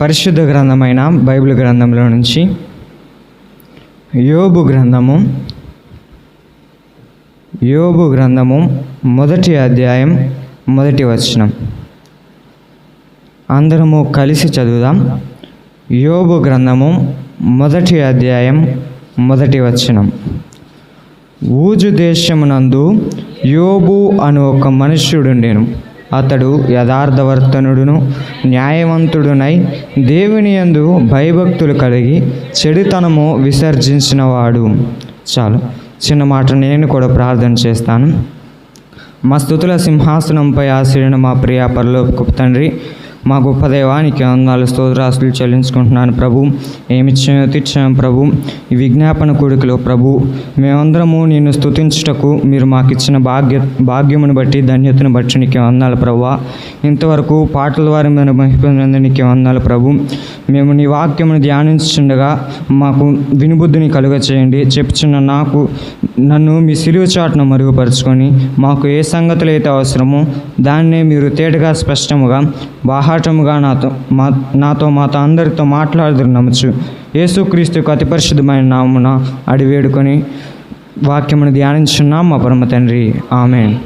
పరిశుద్ధ గ్రంథమైన బైబిల్ గ్రంథంలో నుంచి యోబు గ్రంథము యోబు గ్రంథము మొదటి అధ్యాయం మొదటి వచనం. అందరము కలిసి చదువుదాం. యోబు గ్రంథము మొదటి అధ్యాయం మొదటి వచనం. ఊజు దేశమునందు యోబు అను ఒక మనుష్యుడుండెను. అతడు యథార్థవర్తనుడును న్యాయవంతుడునై దేవుని యందు భయభక్తులు కలిగి చెడుతనము విసర్జించినవాడు. చాలు చిన్న మాట నేను కూడా ప్రార్థన చేస్తాను. మా స్థుతుల సింహాసనంపై ఆశ్రయణ మా ప్రియ పరలోపు తండ్రి మా గొప్ప దైవానికి వందనాలు స్తోత్రాస్తులు చెల్లించుకుంటున్నాను ప్రభు. ఏమిచ్చామో తెచ్చాము ప్రభు. ఈ విజ్ఞాపన కోరికలో ప్రభు మేమందరము నిన్ను స్తుతించుటకు మీరు మాకు ఇచ్చిన భాగ్య భాగ్యమును బట్టి ధన్యతను బట్టి నీకు వందాలు ప్రభు. ఇంతవరకు పాటల ద్వారా మేము మహిపొందినందు నీకు వందాలు ప్రభు. మేము నీ వాక్యమును ధ్యానించుండగా మాకు వినుబుద్ధిని కలుగ చేయండి చెప్పుచున్న నాకు నన్ను మీ సిలువ చాటును మరుగుపరుచుకొని మాకు ఏ సంగతులు అయితే అవసరమో దాన్నే మీరు తేటగా స్పష్టముగా బాహాటముగా నాతో మా నాతో మాతో అందరితో మాట్లాడుదురు యేసుక్రీస్తుకు అతి పరిశుద్ధమైన నామున అడి వేడుకొని వాక్యమును ధ్యానించున్నాం మా పరమ తండ్రి. ఆమె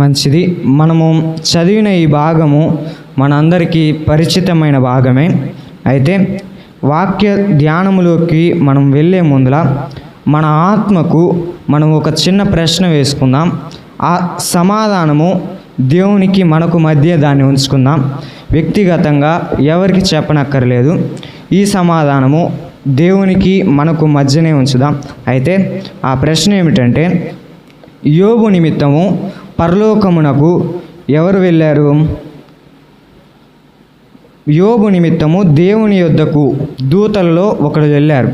మంచిది. మనము చదివిన ఈ భాగము మనందరికీ పరిచితమైన భాగమే. అయితే వాక్య ధ్యానములోకి మనం వెళ్ళే ముందుల మన ఆత్మకు మనం ఒక చిన్న ప్రశ్న వేసుకుందాం. ఆ సమాధానము దేవునికి మనకు మధ్య దాన్ని ఉంచుకుందాం. వ్యక్తిగతంగా ఎవరికి చెప్పనక్కర్లేదు. ఈ సమాధానము దేవునికి మనకు మధ్యనే ఉంచుదాం. అయితే ఆ ప్రశ్న ఏమిటంటే యోగు నిమిత్తము పరలోకమునకు ఎవరు వెళ్ళారు? యోగు నిమిత్తము దేవుని యొద్దకు దూతలలో ఒకడు వెళ్ళారు.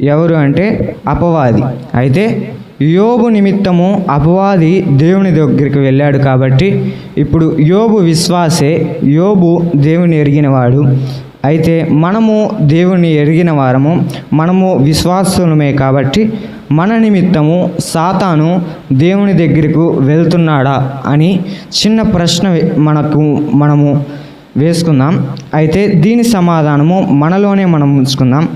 ఎవరు అంటే అపవాది. అయితే యోబు నిమిత్తము అపవాది దేవుని దగ్గరికి వెళ్ళాడు కాబట్టి ఇప్పుడు యోబు విశ్వాసే యోబు దేవుని ఎరిగినవాడు. అయితే మనము దేవుని ఎరిగిన వారము మనము విశ్వాసులమే కాబట్టి మన నిమిత్తము సాతాను దేవుని దగ్గరకు వెళ్తున్నాడా అని చిన్న ప్రశ్న మనకు మనము వేసుకుందాం. అయితే దీని సమాధానము మనలోనే మనం ఉంచుకుందాం.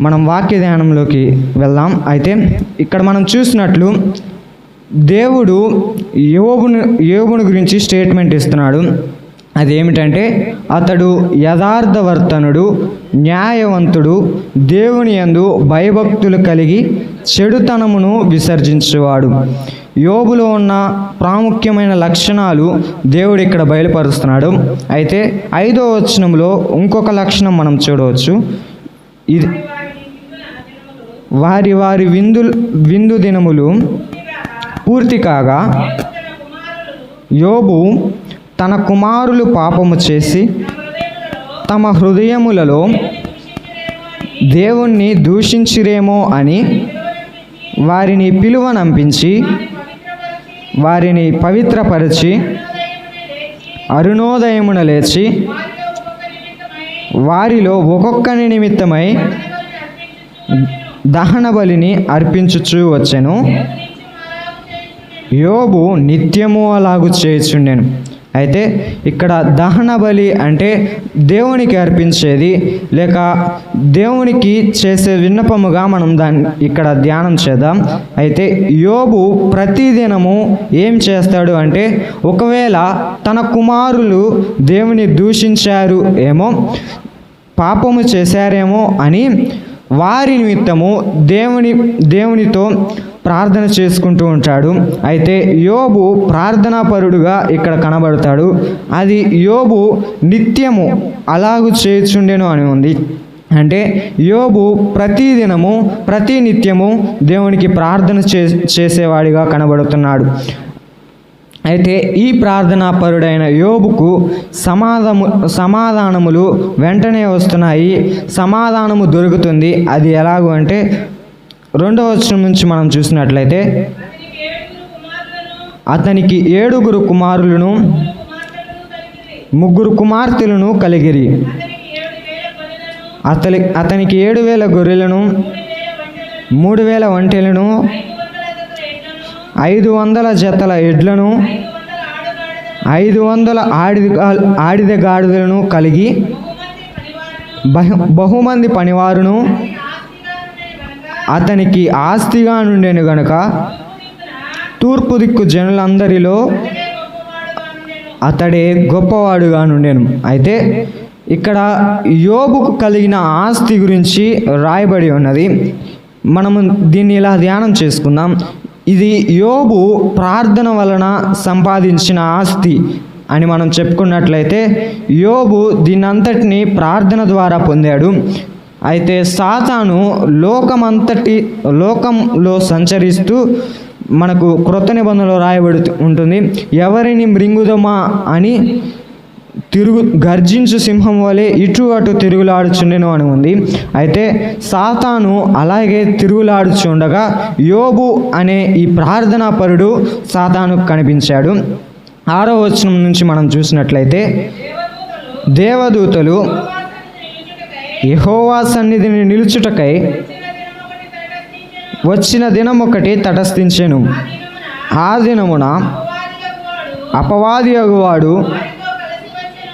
మనం వాక్య ధ్యానంలోకి వెళ్దాం. అయితే ఇక్కడ మనం చూసినట్లు దేవుడు యోబును యోబుని గురించి స్టేట్మెంట్ ఇస్తున్నాడు. అదేమిటంటే అతడు యథార్థవర్తనుడు న్యాయవంతుడు దేవుని యందు భయభక్తులు కలిగి చెడుతనమును విసర్జించేవాడు. యోబులో ఉన్న ప్రాముఖ్యమైన లక్షణాలు దేవుడు ఇక్కడ బయలుపరుస్తున్నాడు. అయితే ఐదో వచనంలో ఇంకొక లక్షణం మనం చూడవచ్చు. ఇది వారి వారి విందు విందు దినములు పూర్తి కాగా యోబు తన కుమారులు పాపము చేసి తమ హృదయములలో దేవుణ్ణి దూషించిరేమో అని వారిని పిలువనంపించి వారిని పవిత్రపరిచి అరుణోదయమున లేచి వారిలో ఒక్కొక్కని నిమిత్తమై దహన బలిని అర్పించుచూ వచ్చెను. యోబు నిత్యము అలాగు చేయుచుండెను. అయితే ఇక్కడ దహన బలి అంటే దేవునికి అర్పించేది లేక దేవునికి చేసే విన్నపముగా మనం దాన్ని ఇక్కడ ధ్యానం చేద్దాం. అయితే యోబు ప్రతిదినము ఏం చేస్తాడు అంటే ఒకవేళ తన కుమారులు దేవుని దూషించారు ఏమో పాపము చేశారేమో అని వారి నిమిత్తము దేవుని దేవునితో ప్రార్థన చేసుకుంటూ ఉంటాడు. అయితే యోబు ప్రార్థనాపరుడుగా ఇక్కడ కనబడతాడు. అది యోబు నిత్యము అలాగు చేయుచుండెను అని ఉంది. అంటే యోబు ప్రతిదినము ప్రతి నిత్యము దేవునికి ప్రార్థన చే చేసేవాడిగా కనబడుతున్నాడు. అయితే ఈ ప్రార్థనాపరుడైన యోబుకు సమాధము సమాధానములు వెంటనే వస్తున్నాయి. సమాధానము దొరుకుతుంది. అది ఎలాగో అంటే రెండవ వచనం నుంచి మనం చూసినట్లయితే అతనికి ఏడుగురు కుమారులను ముగ్గురు కుమార్తెలను కలిగిరి. అతని అతనికి ఏడు వేల గొర్రెలను మూడు వేల ఒంటెలను ఐదు వందల జతల ఎడ్లను ఐదు వందల ఆడిద ఆడిద గాడిదలను కలిగి బహు బహుమంది పనివారును అతనికి ఆస్తిగా నుండెను గనుక తూర్పు దిక్కు జనులందరిలో అతడే గొప్పవాడుగా నుండెను. అయితే ఇక్కడ యోబుకు కలిగిన ఆస్తి గురించి రాయబడి ఉన్నది. మనము దీన్ని ఇలా ధ్యానం చేసుకుందాం. ఇది యోబు ప్రార్థన వలన సంపాదించిన ఆస్తి అని మనం చెప్పుకున్నట్లయితే యోబు దీనంతటిని ప్రార్థన ద్వారా పొందాడు. అయితే సాతాను లోకమంతటి లోకంలో సంచరిస్తూ మనకు క్రొత్త నిబంధనలో రాయబడి ఉంటుంది. ఎవరిని మృంగుదమా అని తిరుగు గర్జించు సింహం వలె ఇటు అటు తిరుగులాడుచుండెను అని ఉంది అయితే సాతాను అలాగే తిరుగులాడుచుండగా యోబు అనే ఈ ప్రార్థనా పరుడు సాతాను కనిపించాడు. ఆరో వచనం నుంచి మనం చూసినట్లయితే దేవదూతలు యహోవా సన్నిధిని నిలుచుటకై వచ్చిన దినం ఒకటి తటస్థించెను. ఆ దినమున అపవాది అగువాడు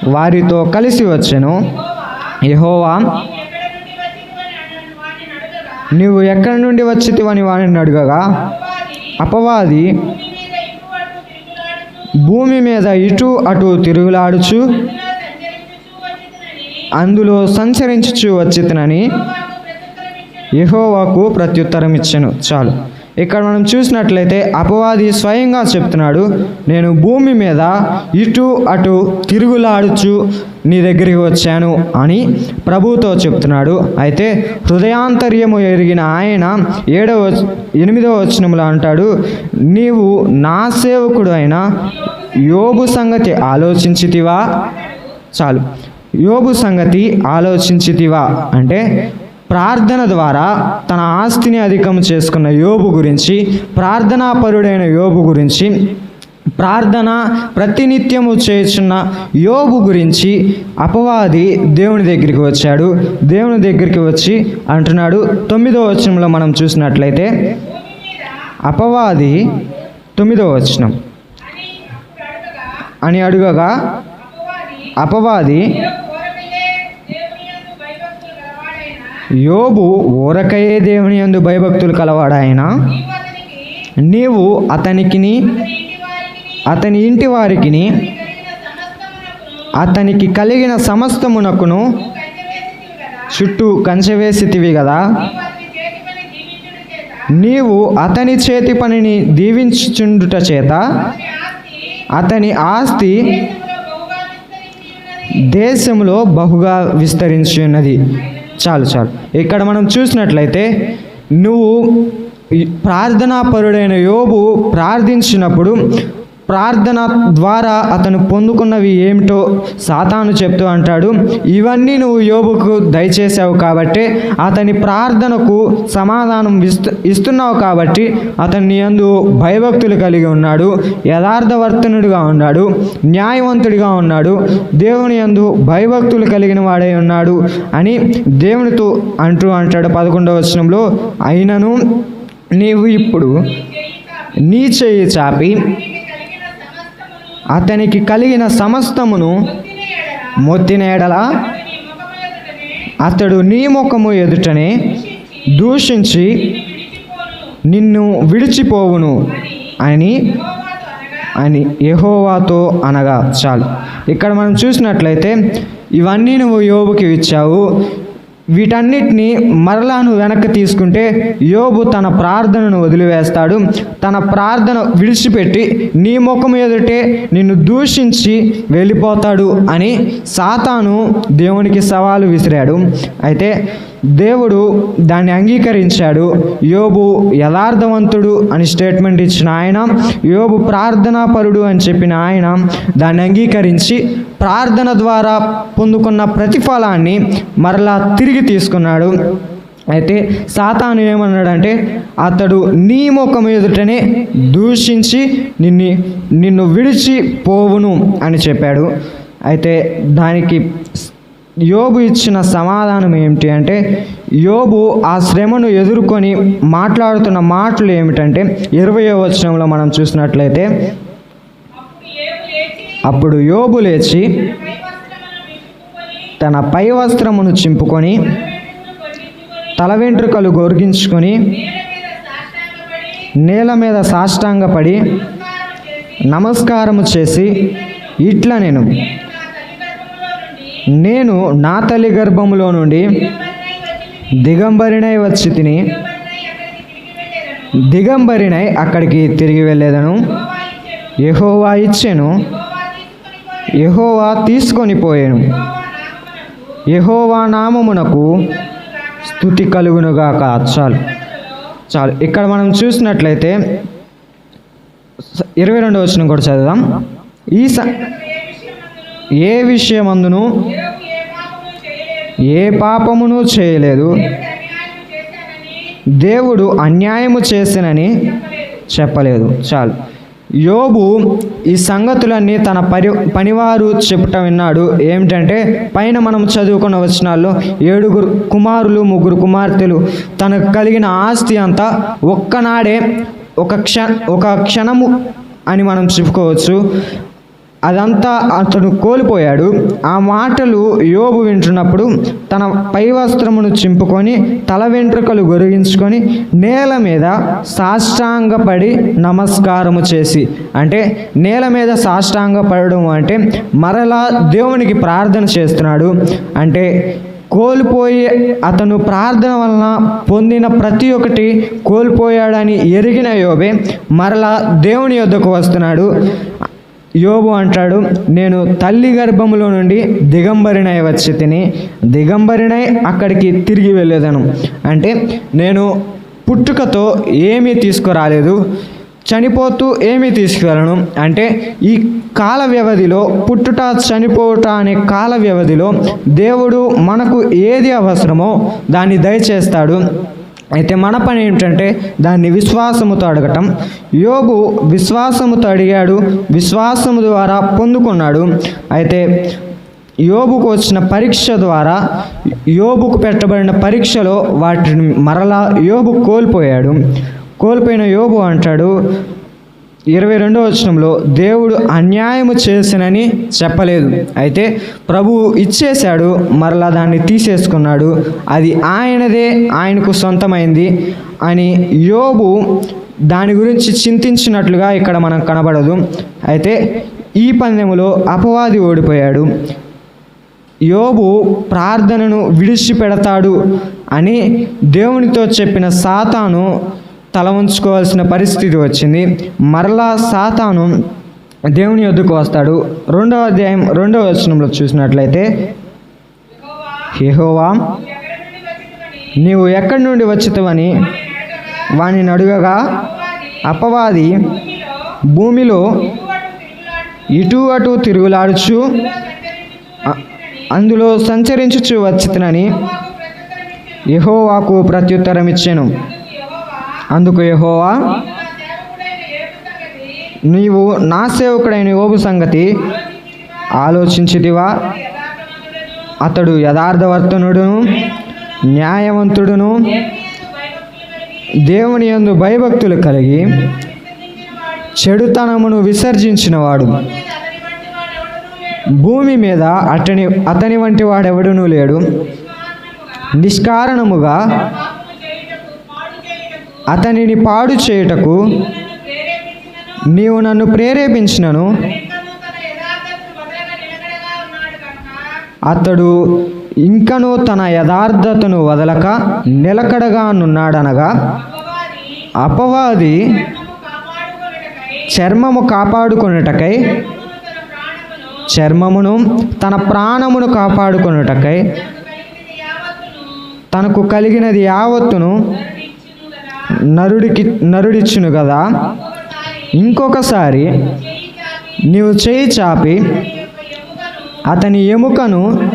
వారితో కలిసి వచ్చెను. యహోవా నీవు ఎక్కడి నుండి వచ్చితివని వాడిని అడగగా. అపవాది భూమి మీద ఇటు అటు తిరుగులాడుచు అందులో సంచరించుచు వచ్చితనని యహోవాకు ప్రత్యుత్తరం ఇచ్చెను చాలు. ఇక్కడ మనం చూసినట్లయితే అపవాది స్వయంగా చెప్తున్నాడు నేను భూమి మీద ఇటు అటు తిరుగులాడుచు నీ దగ్గరికి వచ్చాను అని ప్రభుతో చెప్తున్నాడు. అయితే హృదయాంతర్యము ఎరిగిన ఆయన ఏడవ ఎనిమిదవ వచనంలో అంటాడు నీవు నా సేవకుడు అయిన యోబు సంగతి ఆలోచించితివా? చాలు. యోబు సంగతి ఆలోచించితివా? అంటే ప్రార్థన ద్వారా తన ఆస్తిని అధికం చేసుకున్న యోబు గురించి ప్రార్థనాపరుడైన యోబు గురించి ప్రార్థన ప్రతినిత్యము చేస్తున్న యోబు గురించి అపవాది దేవుని దగ్గరికి వచ్చాడు. దేవుని దగ్గరికి వచ్చి అంటున్నాడు. తొమ్మిదో వచనంలో మనం చూసినట్లయితే అపవాది తొమ్మిదో వచనం. అని అడుగగా అపవాది యోబు ఊరకయే దేవుని యందు భయభక్తులు కలవాడాయన నీవు అతనికిని అతని ఇంటి వారికిని అతనికి కలిగిన సమస్తమునకును చుట్టూ కంచెవేసితివి కదా నీవు అతని చేతి పనిని దీవించుచుండుట చేత అతని ఆస్తి దేశంలో బహుగా విస్తరించి ఉన్నది చాలు చాలు. ఇక్కడ మనం చూసినట్లయితే నువ్వు ప్రార్థనాపరుడైన యోబు ప్రార్థించినప్పుడు ప్రార్థన ద్వారా అతను పొందుకున్నవి ఏమిటో సాతాను చెప్తూ అంటాడు ఇవన్నీ నువ్వు యోబుకు దయచేసావు కాబట్టి అతని ప్రార్థనకు సమాధానం ఇస్తు ఇస్తున్నావు కాబట్టి అతన్ని యందు భయభక్తులు కలిగి ఉన్నాడు యథార్థవర్తనుడిగా ఉన్నాడు న్యాయవంతుడిగా ఉన్నాడు దేవుని యందు భయభక్తులు కలిగిన వాడై ఉన్నాడు అని దేవునితో అంటూ అంటాడు పదకొండవ వచనంలో అయినను నీవు ఇప్పుడు నీ చేయి చాపి అతనికి కలిగిన సమస్తమును మొత్తిన ఎడల అతడు నీ ముఖము ఎదుటనే దూషించి నిన్ను విడిచిపోవును అని అని యహోవాతో అనగా చాలు. ఇక్కడ మనం చూసినట్లయితే ఇవన్నీ నువ్వు యోబుకి ఇచ్చావు. వీటన్నిటిని మరలా నువ్వు వెనక్కి తీసుకుంటే యోబు తన ప్రార్థనను వదిలివేస్తాడు. తన ప్రార్థన విడిచిపెట్టి నీ ముఖం ఎదుటే నిన్ను దూషించి వెళ్ళిపోతాడు అని సాతాను దేవునికి సవాలు విసిరాడు. అయితే దేవుడు దాన్ని అంగీకరించాడు. యోబు యథార్థవంతుడు అని స్టేట్మెంట్ ఇచ్చిన ఆయన యోబు ప్రార్థనాపరుడు అని చెప్పిన ఆయన దాన్ని అంగీకరించి ప్రార్థన ద్వారా పొందుకున్న ప్రతిఫలాన్ని మరలా తిరిగి తీసుకున్నాడు. అయితే సాతాను ఏమన్నాడంటే అతడు నీ ముఖం ఎదుటనే దూషించి నిన్ను నిన్ను విడిచి పోవును అని చెప్పాడు. అయితే దానికి యోబు ఇచ్చిన సమాధానం ఏమిటి అంటే యోబు ఆ శ్రమను ఎదుర్కొని మాట్లాడుతున్న మాటలు ఏమిటంటే ఇరవయో వచనంలో మనం చూసినట్లయితే అప్పుడు యోబు లేచి తన పై వస్త్రమును చింపుకొని తల వెంట్రుకలు గొరిగించుకొని నేల మీద సాష్టాంగపడి నమస్కారము చేసి ఇట్లా నేను నేను నా తల్లి గర్భములో నుండి దిగంబరినై వచ్చి తిని దిగంబరినై అక్కడికి తిరిగి వెళ్ళేదను. యహోవా ఇచ్చాను. యహోవా తీసుకొని పోయాను. యహోవా నామమునకు స్థుతి కలుగునుగాక. చాలు. చాలు. ఇక్కడ మనం చూసినట్లయితే ఇరవై రెండవ వచ్చిన కూడా చదువుదాం. ఈ స ఏ విషయమందును? ఏ పాపమును చేయలేదు. దేవుడు అన్యాయము చేసినని చెప్పలేదు. చాలు. యోబు ఈ సంగతులన్నీ తన పరి పనివారు చెప్పటం విన్నాడు. ఏమిటంటే పైన మనం చదువుకున్న వచనాల్లో ఏడుగురు కుమారులు ముగ్గురు కుమార్తెలు తనకు కలిగిన ఆస్తి అంతా ఒక్కనాడే ఒక క్ష ఒక క్షణము అని మనం చెప్పుకోవచ్చు. అదంతా అతడు కోల్పోయాడు. ఆ మాటలు యోబు వింటున్నప్పుడు తన పై వస్త్రమును చింపుకొని తల వెంట్రుకలు గొరిగించుకొని నేల మీద సాష్టాంగపడి నమస్కారము చేసి అంటే నేల మీద సాష్టాంగపడడం అంటే మరలా దేవునికి ప్రార్థన చేస్తున్నాడు. అంటే కోల్పోయి అతను ప్రార్థన వలన పొందిన ప్రతి ఒక్కటి కోల్పోయాడని ఎరిగిన యోబే మరలా దేవుని యొద్దకు వస్తున్నాడు. యోబు అంటాడు నేను తల్లి గర్భములో నుండి దిగంబరినై వచ్చి తిని దిగంబరినై అక్కడికి తిరిగి వెళ్ళేదను. అంటే నేను పుట్టుకతో ఏమీ తీసుకురాలేదు చనిపోతూ ఏమీ తీసుకువెళ్ళను అంటే ఈ కాల వ్యవధిలో పుట్టుట చనిపోవుట అనే కాల వ్యవధిలో దేవుడు మనకు ఏది అవసరమో దాన్ని దయచేస్తాడు. అయితే మన పని ఏమిటంటే దాన్ని విశ్వాసముతో అడగటం. యోగు విశ్వాసముతో అడిగాడు. విశ్వాసము ద్వారా పొందుకున్నాడు. అయితే యోబుకు వచ్చిన పరీక్ష ద్వారా యోబుకు పెట్టబడిన పరీక్షలో వాటిని మరలా యోబు కోల్పోయాడు. కోల్పోయిన యోబు అంటాడు ఇరవై రెండో వచనంలో దేవుడు అన్యాయము చేసినని చెప్పలేదు. అయితే ప్రభువు ఇచ్చేశాడు మరలా దాన్ని తీసేసుకున్నాడు. అది ఆయనదే ఆయనకు సొంతమైంది అని యోబు దాని గురించి చింతించినట్లుగా ఇక్కడ మనకు కనబడదు. అయితే ఈ పందెములో అపవాది ఓడిపోయాడు. యోబు ప్రార్థనను విడిచిపెడతాడు అని దేవునితో చెప్పిన సాతాను తల ఉంచుకోవాల్సిన పరిస్థితి వచ్చింది. మరలా సాతాను దేవుని యొద్దకు వస్తాడు. రెండవ అధ్యాయం రెండవ వచనంలో చూసినట్లయితే యెహోవా నీవు ఎక్కడి నుండి వచ్చితవని వాని అడుగగా అపవాది భూమిలో ఇటు అటు తిరుగులాడుచు అందులో సంచరించుచు వచ్చితనని యహోవాకు ప్రత్యుత్తరం ఇచ్చాను అందుకు యహోవా నీవు నా సేవకుడైన యోబు సంగతి ఆలోచించిదివా అతడు యథార్థవర్తనుడును న్యాయవంతుడును దేవుని యందు భయభక్తులు కలిగి చెడుతనమును విసర్జించినవాడు. భూమి మీద అతని అతని వంటి వాడెవడునూ లేడు. నిష్కారణముగా అతనిని పాడు చేయుటకు నీవు నన్ను ప్రేరేపించినను. అతడు ఇంకనూ తన యథార్థతను వదలక నిలకడగా నున్నాడనగా అపవాది చర్మము కాపాడుకొనుటకై చర్మమును తన ప్రాణమును కాపాడుకొనుటకై తనకు కలిగినది యావత్తును నరుడికి నరుడిచ్చును కదా? ఇంకొకసారి నీవు చేయి చాపి అతని ఎముకను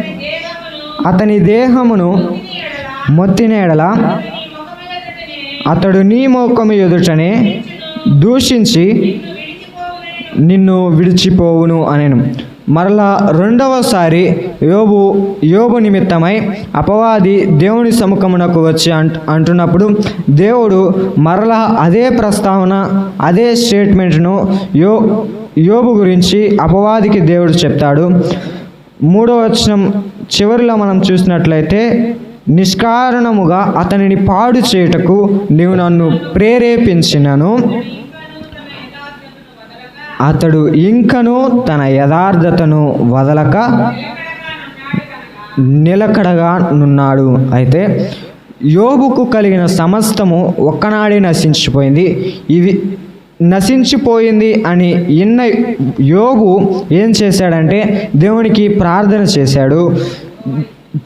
అతని దేహమును మొత్తినేడల అతడు నీ మోకము ఎదుటనే దూషించి నిన్ను విడిచిపోవును అనెను. మరలా రెండవసారి యోబు యోబు నిమిత్తమై అపవాది దేవుని సముఖమునకు వచ్చి అంటు అంటున్నప్పుడు దేవుడు మరలా అదే ప్రస్తావన అదే స్టేట్మెంట్ను యో యోబు గురించి అపవాదికి దేవుడు చెప్తాడు. మూడో వచనం చివరిలో మనం చూసినట్లయితే నిష్కారణముగా అతనిని పాడు చేయుటకు నీవు నన్ను ప్రేరేపించినను. అతడు ఇంకను తన యథార్థతను వదలక నిలకడగా నున్నాడు. అయితే యోబుకు కలిగిన సమస్తము ఒక్కనాడే నశించిపోయింది. ఇవి నశించిపోయింది అని ఇన్న యోబు ఏం చేశాడంటే దేవునికి ప్రార్థన చేశాడు.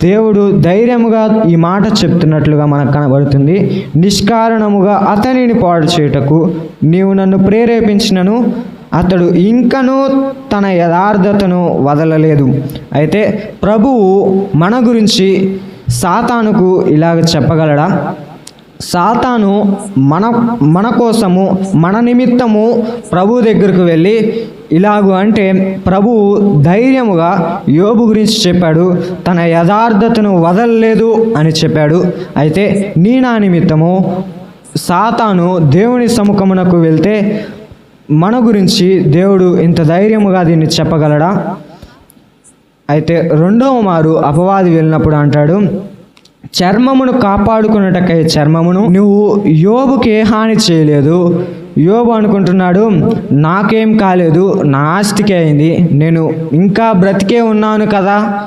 దేవుడు ధైర్యముగా ఈ మాట చెప్తున్నట్లుగా మనకు కనబడుతుంది. నిష్కారణముగా అతనిని పాడు చేయుటకు నీవు నన్ను ప్రేరేపించినను అతడు ఇంకనూ తన యథార్థతను వదలలేదు. అయితే ప్రభువు మన గురించి సాతానుకు ఇలాగ చెప్పగలడా? సాతాను మన మన కోసము మన నిమిత్తము ప్రభు దగ్గరకు వెళ్ళి ఇలాగు అంటే ప్రభువు ధైర్యముగా యోబు గురించి చెప్పాడు తన యథార్థతను వదలలేదు అని చెప్పాడు. అయితే నీ నా నిమిత్తము సాతాను దేవుని సముఖమునకు వెళ్తే మన గురించి దేవుడు ఇంత ధైర్యముగా దీన్ని చెప్పగలడా? అయితే రెండవ మారు అపవాది వెళ్ళినప్పుడు అంటాడు చర్మమును కాపాడుకున్నటకై చర్మమును నువ్వు యోబుకి ఏ హాని చేయలేదు. యోబు అనుకుంటున్నాడు నాకేం కాలేదు నా ఆస్తికే అయింది నేను ఇంకా బ్రతికే ఉన్నాను కదా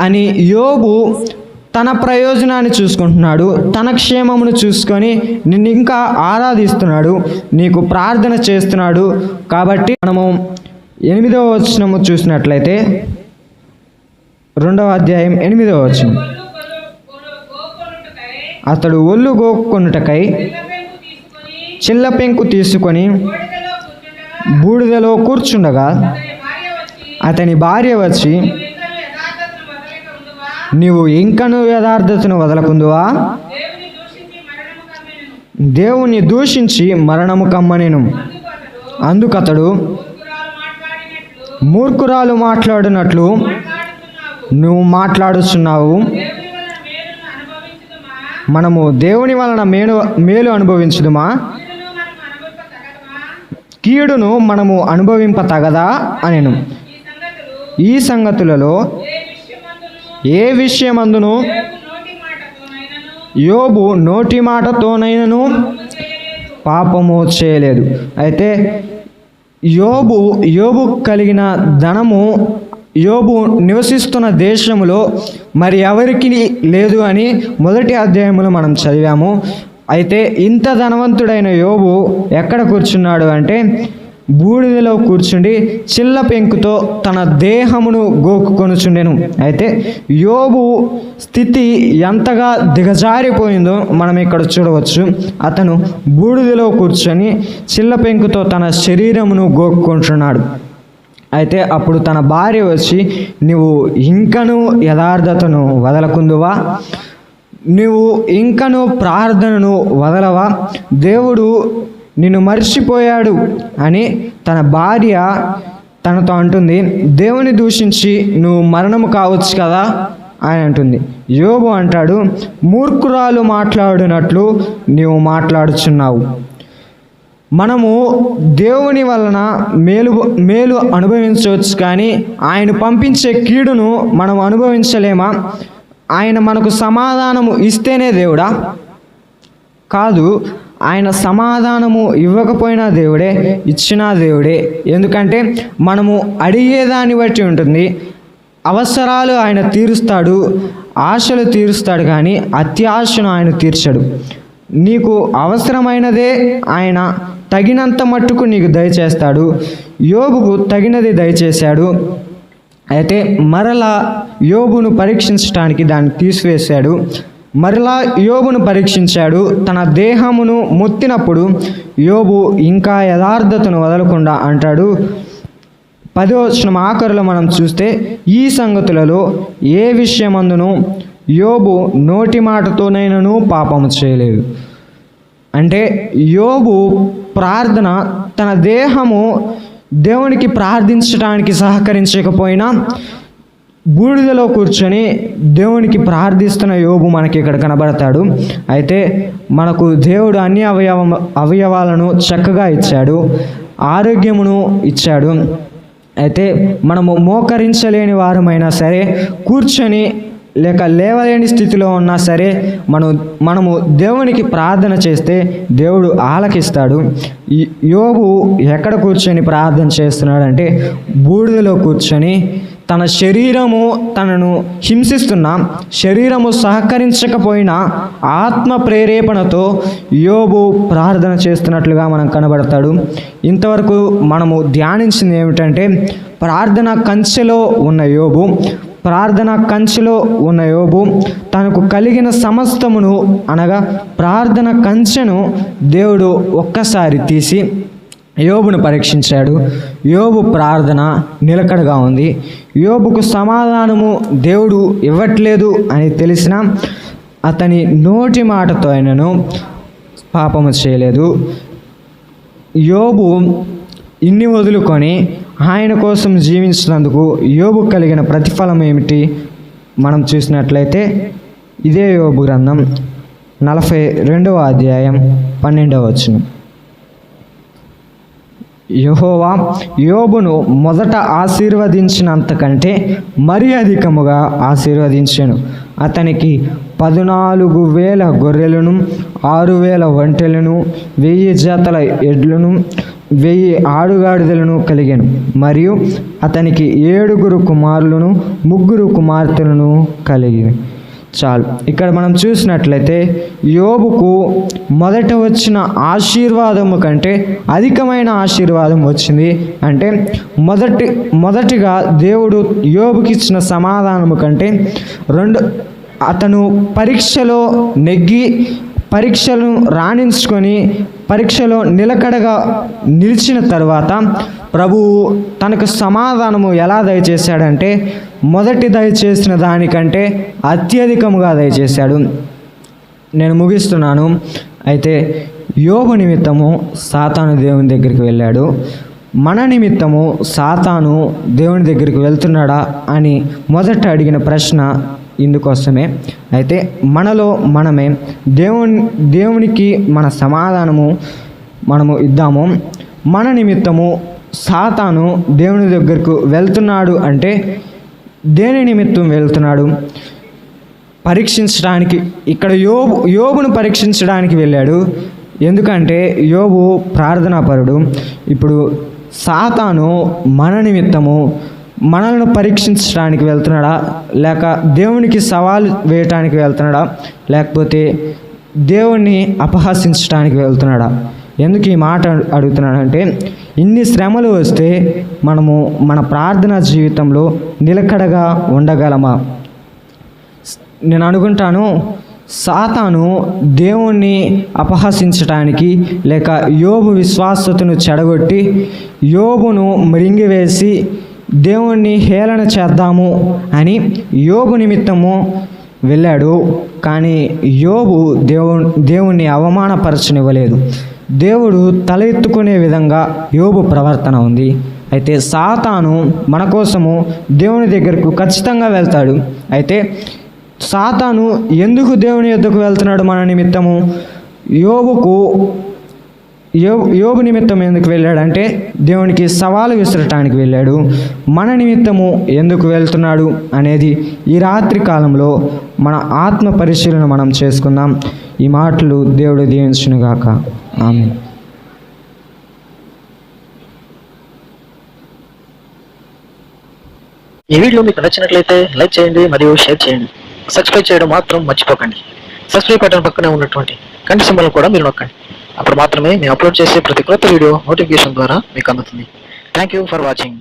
అని యోబు తన ప్రయోజనాన్ని చూసుకుంటున్నాడు తన క్షేమమును చూసుకొని నిన్ను ఇంకా ఆరాధిస్తున్నాడు నీకు ప్రార్థన చేస్తున్నాడు. కాబట్టి మనము ఎనిమిదవ వచనము చూసినట్లయితే రెండవ అధ్యాయం ఎనిమిదవ వచనం. అతడు ఒళ్ళు గోక్కొనుటకై చిల్ల పెంకు తీసుకొని బూడిదలో కూర్చుండగా అతని భార్య వచ్చి నీవు ఇంకను యథార్థతను వదలకుందువా? దేవుని దూషించి మరణము కమ్మనేను. అందుకతడు మూర్ఖురాలు మాట్లాడినట్లు నువ్వు మాట్లాడుచున్నావు. మనము దేవుని వలన మేలు మేలు అనుభవించుదుమా? కీడును మనము అనుభవింప తగదా అనెను. ఈ సంగతులలో ఏ విషయమందును? యోబు నోటి మాటతోనైనను పాపము చేయలేదు. అయితే యోబు యోబు కలిగిన ధనము యోబు నివసిస్తున్న దేశములో మరి ఎవరికి లేదు అని మొదటి అధ్యాయంలో మనం చదివాము. అయితే ఇంత ధనవంతుడైన యోబు ఎక్కడ కూర్చున్నాడు అంటే బూడిదలో కూర్చుండి చిల్ల పెంకుతో తన దేహమును గోక్కుకొనుచుండెను అయితే యోబు స్థితి ఎంతగా దిగజారిపోయిందో మనం ఇక్కడ చూడవచ్చు. అతను బూడిదలో కూర్చొని చిల్ల పెంకుతో తన శరీరమును గోక్కుంటున్నాడు. అయితే అప్పుడు తన భార్య వచ్చి నువ్వు ఇంకను యథార్థతను వదలకుందువా? నువ్వు ఇంకను ప్రార్థనను వదలవా? దేవుడు నిన్ను మర్చిపోయాడు అని తన భార్య తనతో అంటుంది దేవుని దూషించి నువ్వు మరణము కావచ్చు కదా? అని అంటుంది. యోబు అంటాడు మూర్ఖురాలు మాట్లాడినట్లు నీవు మాట్లాడుచున్నావు. మనము దేవుని వలన మేలు మేలు అనుభవించవచ్చు కానీ ఆయన పంపించే కీడును మనం అనుభవించలేమా? ఆయన మనకు సమాధానము ఇస్తేనే దేవుడా? కాదు ఆయన సమాధానము ఇవ్వకపోయినా దేవుడే ఇచ్చినా దేవుడే. ఎందుకంటే మనము అడిగేదాన్ని బట్టి ఉంటుంది. అవసరాలు ఆయన తీరుస్తాడు ఆశలు తీరుస్తాడు కానీ అత్యాశను ఆయన తీర్చడు. నీకు అవసరమైనదే ఆయన తగినంత మట్టుకు నీకు దయచేస్తాడు. యోగుకు తగినది దయచేశాడు. అయితే మరలా యోగును పరీక్షించడానికి దాన్ని తీసివేశాడు. మరలా యోబును పరీక్షించాడు. తన దేహమును మొత్తినప్పుడు యోబు ఇంకా యథార్థతను వదలకుండా అంటాడు. పదో వచనం ఆఖరులో మనం చూస్తే ఈ సంగతులలో ఏ విషయమందును యోబు నోటి మాటతోనైనను పాపము చేయలేదు. అంటే యోబు ప్రార్థన తన దేహము దేవునికి ప్రార్థించడానికి సహకరించకపోయినా బూడిదలో కూర్చొని దేవునికి ప్రార్థిస్తున్న యోబు మనకి ఇక్కడ కనబడతాడు. అయితే మనకు దేవుడు అన్ని అవయవ అవయవాలను చక్కగా ఇచ్చాడు. ఆరోగ్యమును ఇచ్చాడు. అయితే మనము మోకరించలేని వారమైనా సరే కూర్చొని లేక లేవలేని స్థితిలో ఉన్నా సరే మనం మనము దేవునికి ప్రార్థన చేస్తే దేవుడు ఆలకిస్తాడు. యోగు ఎక్కడ కూర్చొని ప్రార్థన చేస్తున్నాడంటే బూడిదలో కూర్చొని తన శరీరము తనను హింసిస్తున్న శరీరము సహకరించకపోయినా ఆత్మ ప్రేరేపణతో యోబు ప్రార్థన చేస్తున్నట్లుగా మనం కనబడతాడు. ఇంతవరకు మనము ధ్యానించింది ఏమిటంటే ప్రార్థన కంచెలో ఉన్న యోబు ప్రార్థన కంచెలో ఉన్న యోబు తనకు కలిగిన సమస్తమును అనగా ప్రార్థన కంచెను దేవుడు ఒక్కసారి తీసి యోబును పరీక్షించాడు. యోబు ప్రార్థన నిలకడగా ఉంది. యోబుకు సమాధానము దేవుడు ఇవ్వట్లేదు అని తెలిసిన అతని నోటి మాటతో ఆయనను పాపము చేయలేదు. యోబు ఇన్ని వదులుకొని ఆయన కోసం జీవించినందుకు యోబు కలిగిన ప్రతిఫలం ఏమిటి? మనం చూసినట్లయితే ఇదే యోబు గ్రంథం నలభై రెండవ అధ్యాయం పన్నెండవ వచనం. యెహోవా యోబును మొదట ఆశీర్వదించినంతకంటే మరీ అధికముగా ఆశీర్వదించాను. అతనికి పద్నాలుగు వేల గొర్రెలను ఆరు వేల ఒంటెలను వెయ్యి జాతల ఎడ్లను వెయ్యి ఆడుగాడిదలను కలిగాను. మరియు అతనికి ఏడుగురు కుమారులను ముగ్గురు కుమార్తెలను కలిగి చాలు. ఇక్కడ మనం చూసినట్లయితే యోబుకు మొదట వచ్చిన ఆశీర్వాదము కంటే అధికమైన ఆశీర్వాదం వచ్చింది. అంటే మొదటి మొదటిగా దేవుడు యోబుకి ఇచ్చిన సమాధానము కంటే రెండు అతను పరీక్షలో నెగ్గి పరీక్షలను రాణించుకొని పరీక్షలో నిలకడగా నిలిచిన తర్వాత ప్రభువు తనకు సమాధానము ఎలా దయచేశాడంటే మొదటి దయచేసిన దానికంటే అత్యధికముగా దయచేశాడు. నేను ముగిస్తున్నాను. అయితే యోగ నిమిత్తము సాతాను దేవుని దగ్గరికి వెళ్ళాడు. మన నిమిత్తము సాతాను దేవుని దగ్గరికి వెళ్తున్నాడా అని మొదట అడిగిన ప్రశ్న ఇందుకోసమే. అయితే మనలో మనమే దేవుని దేవునికి మన సమాధానము మనము ఇద్దాము. మన నిమిత్తము సాతాను దేవుని దగ్గరకు వెళ్తున్నాడు అంటే దేని నిమిత్తం వెళ్తున్నాడు? పరీక్షించడానికి ఇక్కడ యోబు యోబును పరీక్షించడానికి వెళ్ళాడు. ఎందుకంటే యోబు ప్రార్థనాపరుడు. ఇప్పుడు సాతాను మన నిమిత్తము మనల్ని పరీక్షించడానికి వెళ్తున్నాడా? లేక దేవునికి సవాలు వేయటానికి వెళ్తున్నాడా? లేకపోతే దేవుణ్ణి అపహాసించడానికి వెళ్తున్నాడా? ఎందుకు ఈ మాట అడుగుతున్నాడంటే ఇన్ని శ్రమలు వస్తే మనము మన ప్రార్థనా జీవితంలో నిలకడగా ఉండగలమా? నేను అనుకుంటాను సాతాను దేవుణ్ణి అపహసించటానికి లేక యోబు విశ్వాసతను చెడగొట్టి యోబును మృంగివేసి దేవుణ్ణి హేళన చేద్దాము అని యోగు నిమిత్తము వెళ్ళాడు. కానీ యోబు దేవు దేవుణ్ణి అవమానపరచనివ్వలేదు. దేవుడు తల ఎత్తుకునే విధంగా యోబు ప్రవర్తన ఉంది. అయితే సాతాను మన కోసము దేవుని దగ్గరకు ఖచ్చితంగా వెళ్తాడు. అయితే సాతాను ఎందుకు దేవుని యొద్దకు వెళ్తున్నాడు మన నిమిత్తము? యోగుకు యో యోగు నిమిత్తం ఎందుకు వెళ్ళాడంటే దేవునికి సవాలు విసరటానికి వెళ్ళాడు. మన నిమిత్తము ఎందుకు వెళ్తున్నాడు అనేది ఈ రాత్రి కాలంలో మన ఆత్మ పరిశీలన మనం చేసుకుందాం. ఈ మాటలు దేవుడు దీవించునుగాక. ఆమె ఈ వీడియో మీకు నచ్చినట్లయితే లైక్ చేయండి మరియు షేర్ చేయండి. సబ్స్క్రైబ్ చేయడం మాత్రం మర్చిపోకండి. సబ్స్క్రైబ్ బటన్ పక్కనే ఉన్నటువంటి కంటి సింబల్ కూడా మీరు నొక్కండి. అప్పుడు మాత్రమే మేము అప్లోడ్ చేసే ప్రతి కొత్త వీడియో నోటిఫికేషన్ ద్వారా మీకు అందుతుంది. Thank you for watching